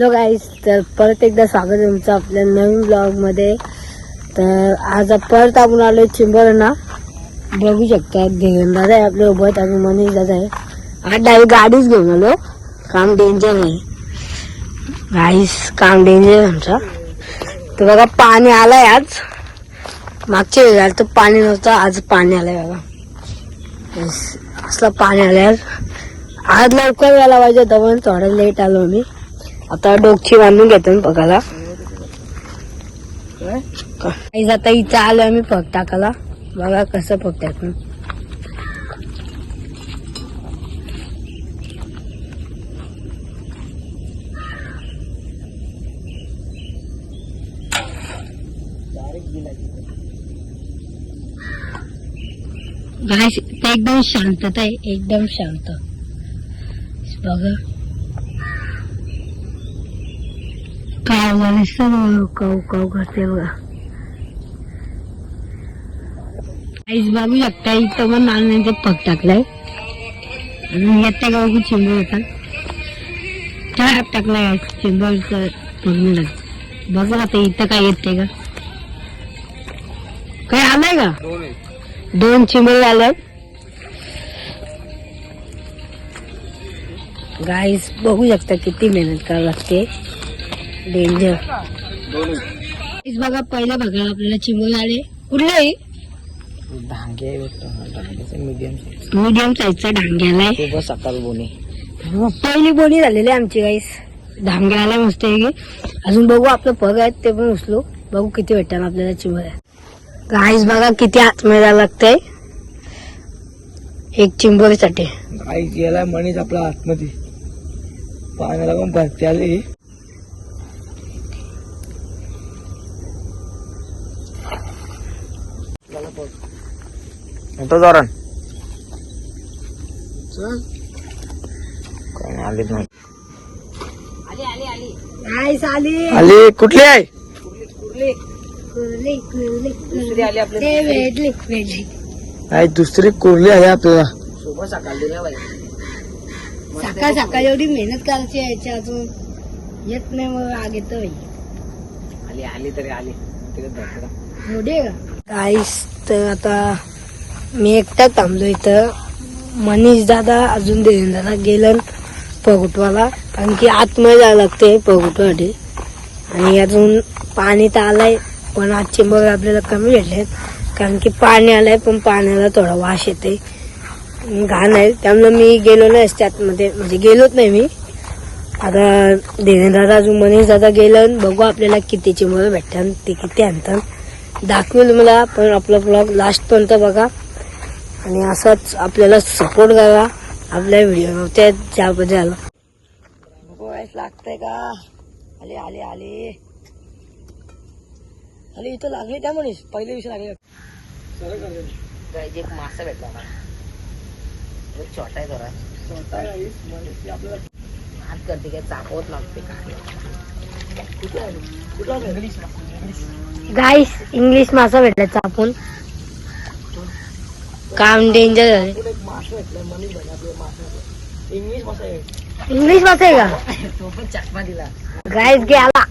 Hello guys तर परत एकदा स्वागत आहे तुमचं आपल्या नवीन ब्लॉगमध्ये तर आज परत आपण आलो चिंबरणा बघू शकता दादा आहे आपल्यासोबत आणि मनीष दादा आहे. आज डायरेक्ट गाडीच घेऊन आलो. काम डेंजर आहे गाईस काम डेंजर आहे आमचा. तर बघा पाणी आलंय आज. मागच्या वेळी आलं तर पाणी नव्हतं आज पाणी आलंय बघा. असलं पाणी आलंय आज. आज लवकर यायला पाहिजे होतं पण थोडं लेट आलो मी. आता डोकची बांधून घेतो मी पकाला आता इथं आलो आम्ही पग टाकाला बघा कसं पग टाकून एकदम शांतता आहे एकदम शांत. बघा. काव झाले सर्व काव काव करते बघा आईस बघू शकता इथं पण नाण्याचे पग टाकलाय आणि येत्या गाव चेंबर येतात काय टाकलाय चिंबळचं पग बघा आता इथं काय येते का काय आलाय का दोन चिंबळ आलं गाईस बघू शकता किती मेहनत करावी लागते डेंजर गाईस बघा पहिल्या भागाला आपल्याला चिंबळ आले. कुठले आहे धांगे मीडियम मीडियम साईजचा डांग्याला खूप सकाळ बोनी. पहिली बोली झालेली आहे आमची गाईस डांग्याला मस्त आहे. की अजून बघू आपलं पग आहेत ते पण उचलू. बघू किती भेटतात आपल्याला चिंबळ गाईस बघा किती आतमध्ये जायला लागतंय. एक चिंबोरीसाठी. आई गेला मणीच आपला आतमध्ये. पाण्याला पण भरती आली. तो जोरान कोण आलीच नाही गाईस आली आली कुठली आहे कुर्ली. ते आई दुसरी कुर्ली आहे आपल्याला सकाळ सकाळ एवढी मेहनत करायची आहे याच्या अजून येत नाही मग आग येतं आली आली तरी आली मोठी का गाईस तर आता मी एकटा थांबलो इथं. मनीष दादा अजून देवेंद्र दादा गेलं पगुटवाला कारण की आतमध्ये जायला लागते पगुटवासाठी आणि अजून पाणी तर आलंय पण आज चिंबळ आपल्याला कमी भेटलेत कारण की पाणी आलंय पण पाण्याला थोडा वास येते घाण आहे त्यामुळे मी गेलो नाही त्यातमध्ये. म्हणजे गेलोच नाही मी. आता देवेंद्र दादा अजून मनीष दादा गेलं बघू आपल्याला किती चिंबळ भेटतात ते किती आणतात. दाखवेल मला पण आपला ब्लॉग लास्टपर्यंत बघा. आणि असाच आपल्याला सपोर्ट करा आपल्या व्हिडिओ त्या ज्यामध्ये आला लागतंय का? आले आले आले. आले इथं लागले त्या म्हणेस पहिले विषय लागले. एक मासा भेटला मला. छोटा आहे जरा. हात करते काय चापवत लागते गाईस इंग्लिश मासा भेटला चापून. काम डेंजर झाले. इंग्लिश मासा आहे इंग्लिश मासा आहे का? तो पण चकमा दिला गाईस गेला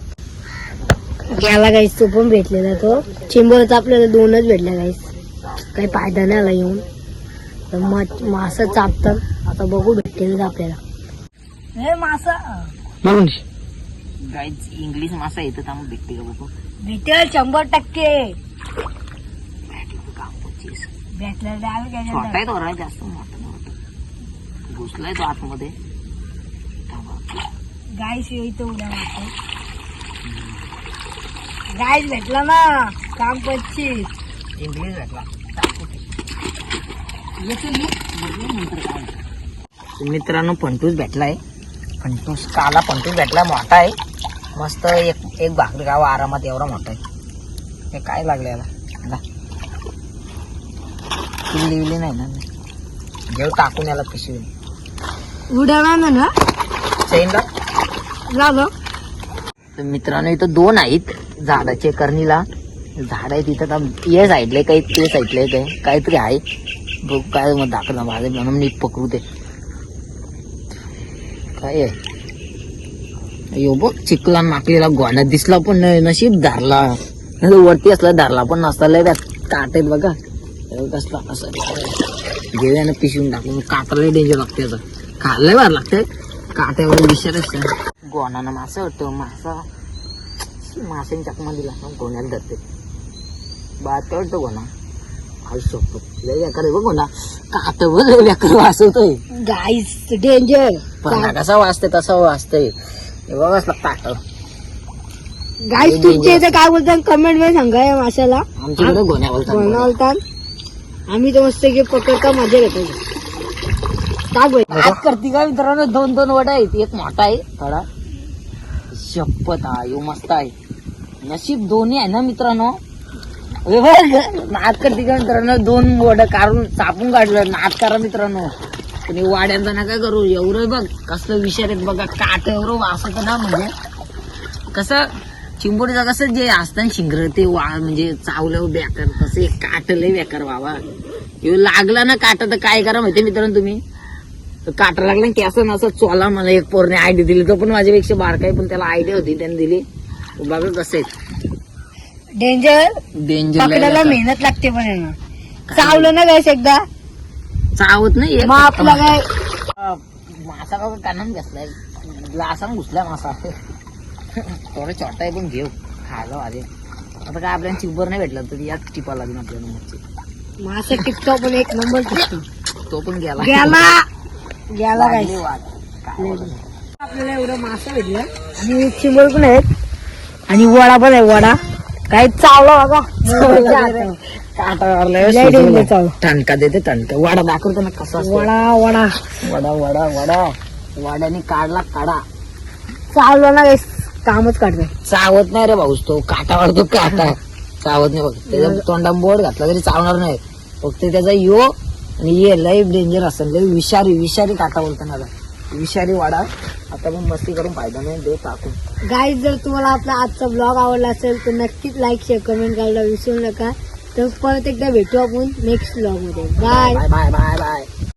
गेला गाईस तो पण भेटलेला तो. चिंबरचा आपल्याला दोनच भेटल्या गाईस काही फायदा नाही आला येऊन. तर मग मासं चापतात. आता बघू भेटतील का आपल्याला. हे मासा. गाईज इंग्लिश मासा येतं त्यामुळे भेटते का बघू? भेटेल शंभर टक्के. पच्चीस भेटलं छोटा आहे तो जरा, जास्त मोठा नव्हता. घुसलाय तो आतमध्ये. गाईस इथं उड्या मारतो गाईस भेटला ना काम पच्चीस. इंग्लिश भेटला. मित्रांनो पंटूस भेटलाय. पंटूस काला पंटूस भेटला मोठा आहे. मस्त एक एक भाकरी गाव आरामात एवढा मोठा आहे. हे काय लागलं याला? ला. किल्ली विल्ली नाही ना घेऊ टाकून याला पिशवी उड्या मारणार ना चैनला? झालं तर मित्रांनो इथं दोन आहेत झाडाचे करणीला. झाड आहे तिथं आता ये साईडले काही ते साईडले काही काहीतरी आहे. बघ काय मग दाखवला माझं म्हणून नीट पकडू ते काय आहे? यो बघ चिखला नाकलेला गोण्यात दिसला पण नाही नशीब धरला. वरती असला धरला पण नसता. लय त्यात काटेल बघा. कसला असं घेऊया ना पिशवून टाकून काटाला डेंजर लागते याचा खाल्लंय बार लागतंय काट्यावर विषय असतं. गोणानं मासा वाटतं मासा माशांच्या चकमा दिला. ना गोण्यात धरते. बात वाटतं गोणा. वाचवतोय गाईस डेंजर पण कसा वाचते तसा वाचतंय बघ असला काट गाईस तुमच्या इथे काय बोलतात? कमेंटमध्ये सांगा या माशाला. आमच्याकडे गोण्या बोलतात. आम्ही तर मस्त की पकडता मजा घेतो काय बोल आज करते का मित्रांनो दोन दोन वडा आहेत. एक मोठा आहे थोडा. शपथ हा यो मस्त आहे. नशीब दोन्ही आहे ना मित्रांनो? बघ, नाद करते का मित्रांनो? दोन वड काढून चापून काढलं. नाद करा मित्रांनो. तुम्ही वाड्यांचा नका करू. एवढं बघ कसलं विषार आहेत बघा. काट एवढं वासत ना म्हणजे. कसं? चिंबोडीचं कसं जे असतं शिंगर ते वा म्हणजे चावलं बेकार तसं एक काट लय बेकार बाबा. ह्यो लागला ना काटा तर काय करा माहिती मित्रांनो तुम्ही? काटा लागला की असं ना असं चोला मला एक पोरने आयडिया दिली. तो पण माझ्यापेक्षा बारका आहे पण त्याला आयडिया होती त्याने दिली. बघा कसं आहे. डेंजर डेंजर पकडायला मेहनत लागते पण यांना. चावलं ना गाईस एकदा? चावत नाही एक मग आपला काय अं, मासा बघा कानान घेतलाय? ग्लासानं घुसलाय मासा. थोडं छोटा आहे पण घेऊ. खायला आले आता काय आपल्याला चिंबर नाही भेटला तर याच टिपा लागेल आपल्याला मच्छी. मासा टिकतो पण एक नंबर तो पण गेला. गेला. गेला काय. आपल्याला एवढं मासा भेटला. आणि चिंबळ पण आहेत. आणि वडा पण आहे वडा. काय चावला बघा. टणका देते टणका वाडा दाखवतो ना कसा. वडा वडा. वडा वडा वडा. वाड्याने काढला काढा चावला ना कामच काढतोय चावत नाही रे भाऊस तो काटा वाढतो काटा. चावत नाही बघ. त्याच्या तोंडा बोट घातला तरी चावणार नाही. फक्त त्याचा यो आणि ये लय डेंजर असेल. लय विषारी विषारी काटा बोलतो ना विषारी वाडा. आता पण मस्ती करून फायदा नाही दे टाकून. गाईज जर तुम्हाला आपला आजचा ब्लॉग आवडला असेल तर नक्कीच लाईक शेअर कमेंट करायला विसरू नका. तर परत एकदा भेटू आपण नेक्स्ट ब्लॉगमध्ये. Bye bye bye bye bye